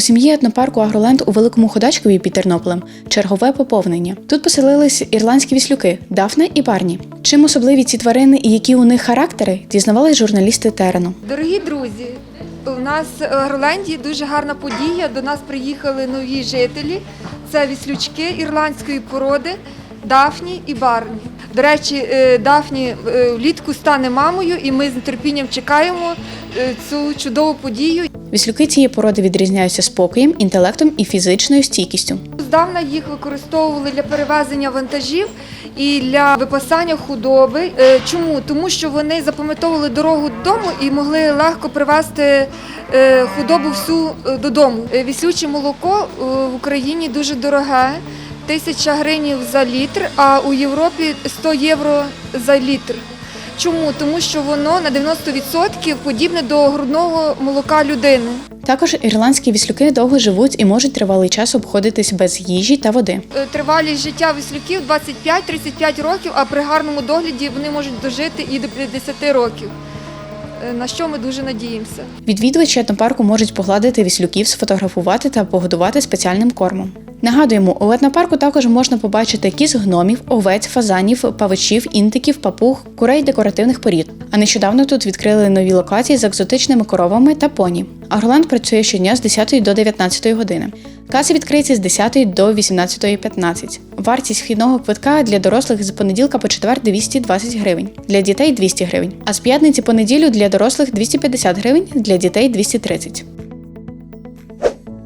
У сім'ї етнопарку Агроленд у Великому Ходачкові під Тернополем чергове поповнення. Тут поселились ірландські віслюки Дафна і Барні. Чим особливі ці тварини і які у них характери, дізнавались журналісти терену. Дорогі друзі, у нас в Агроленді дуже гарна подія. До нас приїхали нові жителі. Це віслючки ірландської породи Дафні і Барні. До речі, е, Дафні е, влітку стане мамою, і ми з нетерпінням чекаємо е, цю чудову подію. Віслюки цієї породи відрізняються спокоєм, інтелектом і фізичною стійкістю. Здавна їх використовували для перевезення вантажів і для випасання худоби. Чому? Тому що вони запам'ятовували дорогу додому і могли легко привезти худобу всю додому. Віслюче молоко в Україні дуже дороге. Тисяча гривень за літр, а у Європі 100 євро за літр. Чому? Тому що воно на 90% подібне до грудного молока людини. Також ірландські віслюки довго живуть і можуть тривалий час обходитись без їжі та води. Е, Тривалість життя віслюків 25-35 років, а при гарному догляді вони можуть дожити і до 50 років. Е, На що ми дуже надіємося. Відвідувачі етнопарку можуть погладити віслюків, сфотографувати та погодувати спеціальним кормом. Нагадуємо, у етнопарку також можна побачити кіз гномів, овець, фазанів, павичів, інтиків, папуг, курей декоративних порід. А нещодавно тут відкрили нові локації з екзотичними коровами та поні. Агроленд працює щодня з 10 до 19 години. Каси відкриті з 10 до 18.15. Вартість вхідного квитка для дорослих з понеділка по четвер 220 гривень, для дітей 200 гривень, а з п'ятниці по неділю для дорослих 250 гривень, для дітей 230.